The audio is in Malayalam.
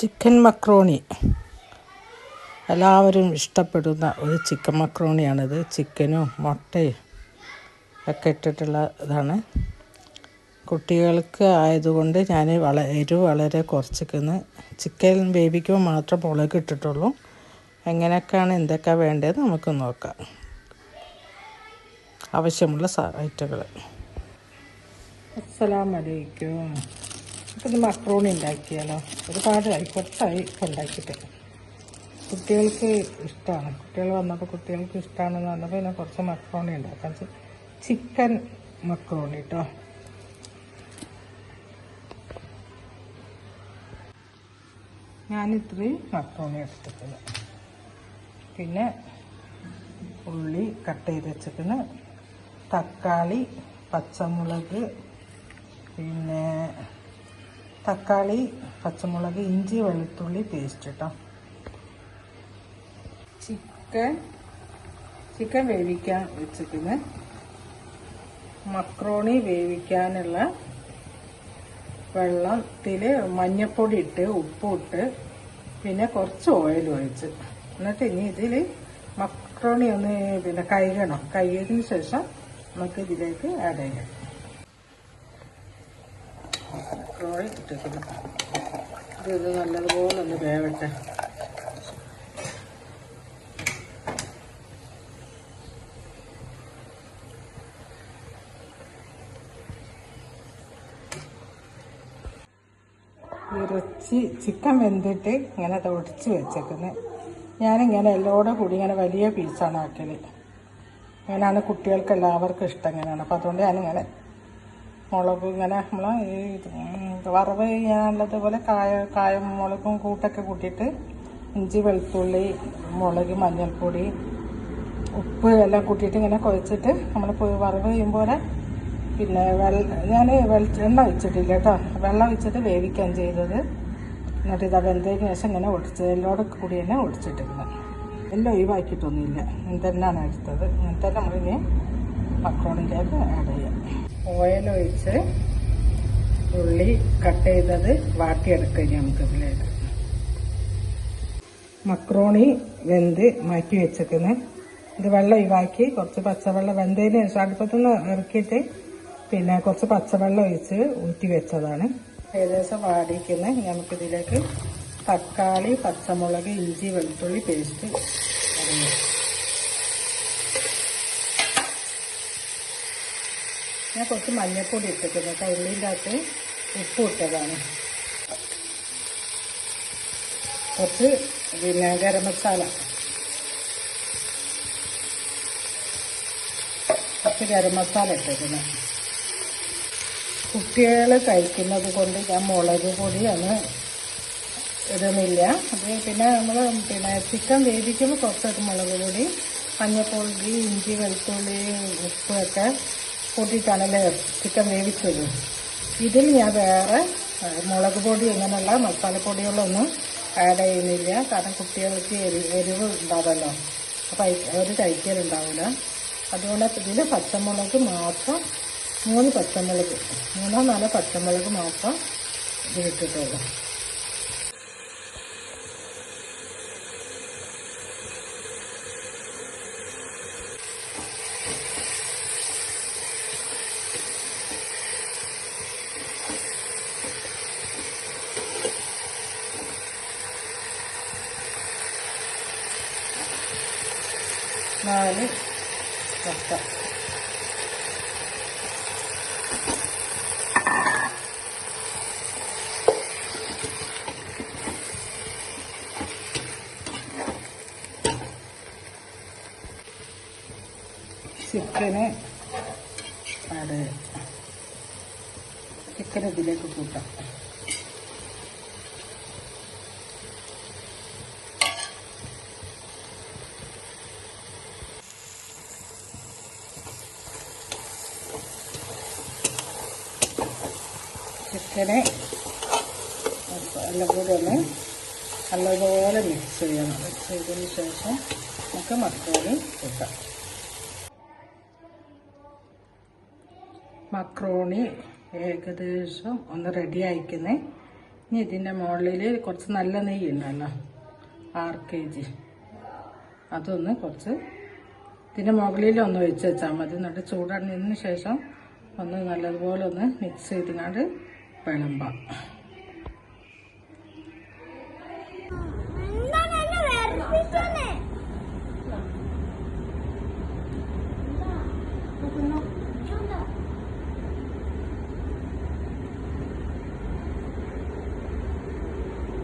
Chicken macaroni. എല്ലാവരും ഇഷ്ടപ്പെടുന്ന ഒരു ചിക്കൻ മക്രോണിയാണിത്. ചിക്കനും മുട്ടയും ഒക്കെ ഇട്ടിട്ടുള്ള ഇതാണ്. കുട്ടികൾക്ക് ആയതുകൊണ്ട് ഞാൻ വള എരിവ് വളരെ കുറച്ചിരിക്കുന്നു. ചിക്കൻ വേവിക്കുമ്പോൾ മാത്രം മുളക് ഇട്ടിട്ടുള്ളൂ. എങ്ങനെയൊക്കെയാണ് എന്തൊക്കെ വേണ്ടത് നമുക്ക് നോക്കാം. ആവശ്യമുള്ള ഐറ്റങ്ങൾ. അസ്സലാമലൈക്കും. ഇത് മക്രോണി ഉണ്ടാക്കിയാലോ? ഒരുപാട് ആയി കുറച്ചായി ഇപ്പം ഉണ്ടാക്കിയിട്ട്. കുട്ടികൾക്ക് ഇഷ്ടമാണ് കുട്ടികൾ വന്നപ്പോൾ കുട്ടികൾക്ക് ഇഷ്ടമാണെന്ന് പറഞ്ഞപ്പോൾ പിന്നെ കുറച്ച് മക്രോണി ഉണ്ടാക്കാം. ചിക്കൻ മക്രോണി കേട്ടോ ഞാൻ ഇത്രയും മക്രോണി എടുത്തിട്ടുണ്ട്. പിന്നെ ഉള്ളി കട്ട് ചെയ്ത് വെച്ചിട്ടുണ്ട്. തക്കാളി പച്ചമുളക് പിന്നെ തക്കാളി പച്ചമുളക് ഇഞ്ചി വെളുത്തുള്ളി പേസ്റ്റ് കേട്ടോ ചിക്കൻ ചിക്കൻ വേവിക്കാൻ വെച്ചിട്ടുണ്ട് മക്രോണി വേവിക്കാനുള്ള വെള്ളത്തിൽ മഞ്ഞപ്പൊടി ഇട്ട് ഉപ്പിട്ട് പിന്നെ കുറച്ച് ഓയിൽ ഒഴിച്ച്. എന്നിട്ട് ഇനി ഇതിൽ മക്രോണി ഒന്ന് പിന്നെ കഴുകണം. കഴുകിയതിന് ശേഷം നമുക്ക് ഇതിലേക്ക് ആഡ് ചെയ്യാം. ഇത് നല്ലതുപോലെ ഒന്ന് വേവട്ടെ. ഇറച്ചി ചിക്കൻ വെന്തിട്ട് ഇങ്ങനെ തൊടിച്ച് വെച്ചേക്കുന്നത് ഞാനിങ്ങനെ എല്ലോടെ കൂടി ഇങ്ങനെ വലിയ പീസാണ് ആക്കൽ അങ്ങനെയാണ് കുട്ടികൾക്ക് എല്ലാവർക്കും ഇഷ്ടം ഇങ്ങനെയാണ്. അപ്പോൾ അതുകൊണ്ട് ഞാനിങ്ങനെ മുളക് ഇങ്ങനെ നമ്മൾ ഈ വറവ് ചെയ്യാനുള്ളതുപോലെ കായ കായം മുളകും കൂട്ടൊക്കെ കൂട്ടിയിട്ട് ഇഞ്ചി വെളുത്തുള്ളി മുളക് മഞ്ഞൾപ്പൊടി ഉപ്പ് എല്ലാം കൂട്ടിയിട്ട് ഇങ്ങനെ കുഴച്ചിട്ട് നമ്മൾ വറവ് ചെയ്യുമ്പോൾ പിന്നെ വെള്ള ഞാൻ വെളിച്ചെണ്ണ വെച്ചിട്ടില്ല കേട്ടോ. വെള്ളം ഒഴിച്ചിട്ട് വേവിക്കാൻ ചെയ്തത്. എന്നിട്ട് ഇതാ വെന്തതിന് ശേഷം ഇങ്ങനെ ഒടിച്ചത് എല്ലോടെ കൂടി തന്നെ ഒടിച്ചിട്ടിരുന്നത് എല്ലാം ഒഴിവാക്കിയിട്ടൊന്നുമില്ല. ഇങ്ങനെ തന്നെയാണ് എടുത്തത്. ഇങ്ങനത്തെ നമ്മളിനി മക്രോണിലേക്ക് ആഡ് ചെയ്യാം. ഓയിൽ ഒഴിച്ച് ഉള്ളി കട്ട് ചെയ്തത് വാട്ടിയെടുക്കുക നമുക്ക് ഇതിലേക്ക്. മക്രോണി വെന്ത് മാറ്റി വെച്ചേക്കുന്നത് ഇത് വെള്ളം ഒഴിവാക്കി. കുറച്ച് പച്ചവെള്ളം വെന്തതിന് ശേഷം അടുപ്പത്തുനിന്ന് ഇറക്കിയിട്ട് പിന്നെ കുറച്ച് പച്ചവെള്ളം ഒഴിച്ച് ഊറ്റി വെച്ചതാണ്. ഏകദേശം വാടിക്കുന്ന നമുക്കിതിലേക്ക് തക്കാളി പച്ചമുളക് ഇഞ്ചി വെളുത്തുള്ളി പേസ്റ്റ് ഞാൻ കുറച്ച് മഞ്ഞൾപ്പൊടി ഇട്ടിട്ടുണ്ട് കേട്ടോ. ഉള്ളിന്റെ അകത്ത് ഉപ്പ് ഇട്ടതാണ്. കുറച്ച് പിന്നെ ഗരം മസാല. കുറച്ച് ഗരം മസാല ഇട്ടിരുന്നു കുട്ടികൾ കഴിക്കുന്നത് കൊണ്ട് ഞാൻ മുളക് പൊടി ഒന്ന് ഇടുന്നില്ല. അത് പിന്നെ നമ്മൾ പിന്നെ ചിക്കൻ വേവിക്കുമ്പോൾ കുറച്ചൊക്കെ മുളക് പൊടി മഞ്ഞൾപ്പൊടി ഇഞ്ചി വെളുത്തുള്ളി ഉപ്പൊക്കെ കൂട്ടിയിട്ടാണല്ലേ ചിക്കൻ വേവിച്ചത്. ഇതിൽ ഞാൻ വേറെ മുളക് പൊടി അങ്ങനെയുള്ള മസാലപ്പൊടികളൊന്നും ആഡ് ചെയ്യുന്നില്ല. കാരണം കുട്ടികൾക്ക് എരി എരിവ് ഉണ്ടാവുമല്ലോ അപ്പോൾ അവർ കഴിക്കലുണ്ടാവില്ല അതുകൊണ്ട് ഇതിൽ പച്ചമുളക് മാത്രം മൂന്ന് പച്ചമുളക് മൂന്നോ നാലോ പച്ചമുളക് മാത്രം ഇതിട്ടിട്ടുള്ളൂ നാല് മുട്ട ചിക്കന് ആഡ് ചിക്കൻ ഇതിലേക്ക് കൂട്ടാം ചിക്കനെ എല്ലാം കൂടി നല്ലതുപോലെ മിക്സ് ചെയ്യണം. മിക്സ് ചെയ്തതിന് ശേഷം നമുക്ക് മക്രോണി കൂട്ടാം മക്രോണി ഏകദേശം ഒന്ന് റെഡി ആയിക്കുന്നേ. ഇനി ഇതിന്റെ മുകളിൽ കുറച്ച് നല്ല നെയ്യ് ഉണ്ടല്ലോ. ആറ് കെ ജി അതൊന്ന് കുറച്ച് ഇതിന്റെ മുകളിൽ ഒന്ന് ഒഴിച്ച് വെച്ചാൽ മതി. എന്നിട്ട് ചൂടാറിനതിന് ശേഷം ഒന്ന് നല്ലതുപോലെ ഒന്ന് മിക്സ് പിളമ്പ എന്താണ്